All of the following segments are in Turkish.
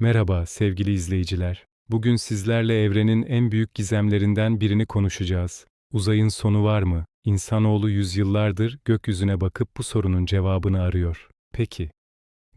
Merhaba sevgili izleyiciler. Bugün sizlerle evrenin en büyük gizemlerinden birini konuşacağız. Uzayın sonu var mı? İnsanoğlu yüzyıllardır gökyüzüne bakıp bu sorunun cevabını arıyor. Peki,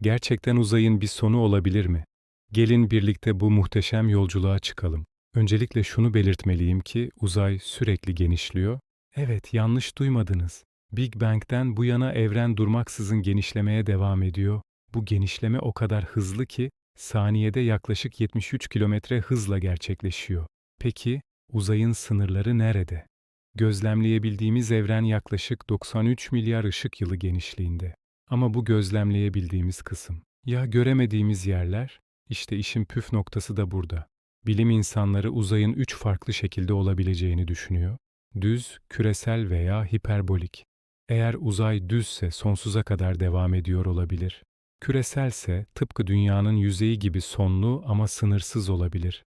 gerçekten uzayın bir sonu olabilir mi? Gelin birlikte bu muhteşem yolculuğa çıkalım. Öncelikle şunu belirtmeliyim ki uzay sürekli genişliyor. Evet, yanlış duymadınız. Big Bang'den bu yana evren durmaksızın genişlemeye devam ediyor. Bu genişleme o kadar hızlı ki saniyede yaklaşık 73 kilometre hızla gerçekleşiyor. Peki uzayın sınırları nerede? Gözlemleyebildiğimiz evren yaklaşık 93 milyar ışık yılı genişliğinde. Ama bu gözlemleyebildiğimiz kısım. Ya göremediğimiz yerler? İşte işin püf noktası da burada. Bilim insanları uzayın üç farklı şekilde olabileceğini düşünüyor. Düz, küresel veya hiperbolik. Eğer uzay düzse sonsuza kadar devam ediyor olabilir. Küreselse tıpkı dünyanın yüzeyi gibi sonlu ama sınırsız olabilir.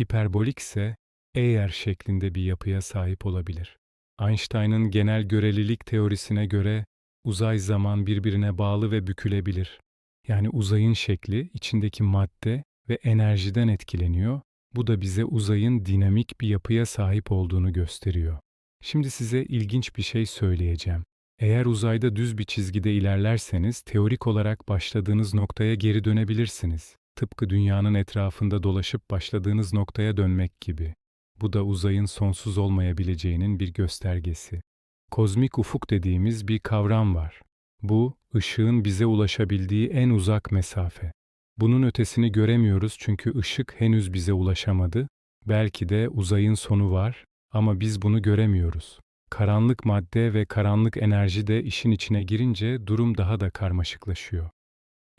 Hiperbolikse eğer şeklinde bir yapıya sahip olabilir. Einstein'ın genel görelilik teorisine göre uzay zaman birbirine bağlı ve bükülebilir. Yani uzayın şekli içindeki madde ve enerjiden etkileniyor. Bu da bize uzayın dinamik bir yapıya sahip olduğunu gösteriyor. Şimdi size ilginç bir şey söyleyeceğim. Eğer uzayda düz bir çizgide ilerlerseniz teorik olarak başladığınız noktaya geri dönebilirsiniz. Tıpkı dünyanın etrafında dolaşıp başladığınız noktaya dönmek gibi. Bu da uzayın sonsuz olmayabileceğinin bir göstergesi. Kozmik ufuk dediğimiz bir kavram var. Bu, ışığın bize ulaşabildiği en uzak mesafe. Bunun ötesini göremiyoruz çünkü ışık henüz bize ulaşamadı. Belki de uzayın sonu var ama biz bunu göremiyoruz. Karanlık madde ve karanlık enerji de işin içine girince durum daha da karmaşıklaşıyor.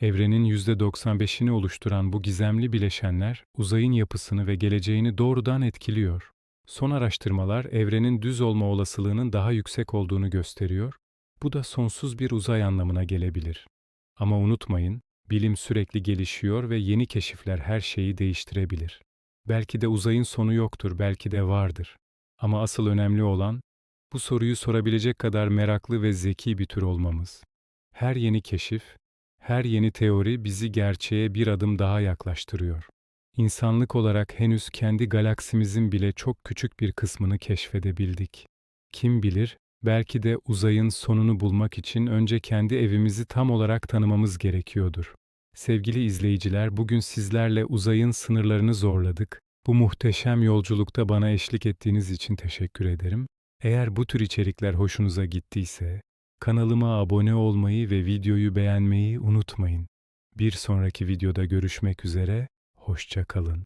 Evrenin %95'ini oluşturan bu gizemli bileşenler uzayın yapısını ve geleceğini doğrudan etkiliyor. Son araştırmalar evrenin düz olma olasılığının daha yüksek olduğunu gösteriyor. Bu da sonsuz bir uzay anlamına gelebilir. Ama unutmayın, bilim sürekli gelişiyor ve yeni keşifler her şeyi değiştirebilir. Belki de uzayın sonu yoktur, belki de vardır. Ama asıl önemli olan bu soruyu sorabilecek kadar meraklı ve zeki bir tür olmamız. Her yeni keşif, her yeni teori bizi gerçeğe bir adım daha yaklaştırıyor. İnsanlık olarak henüz kendi galaksimizin bile çok küçük bir kısmını keşfedebildik. Kim bilir, belki de uzayın sonunu bulmak için önce kendi evimizi tam olarak tanımamız gerekiyordur. Sevgili izleyiciler, bugün sizlerle uzayın sınırlarını zorladık. Bu muhteşem yolculukta bana eşlik ettiğiniz için teşekkür ederim. Eğer bu tür içerikler hoşunuza gittiyse, kanalıma abone olmayı ve videoyu beğenmeyi unutmayın. Bir sonraki videoda görüşmek üzere, hoşça kalın.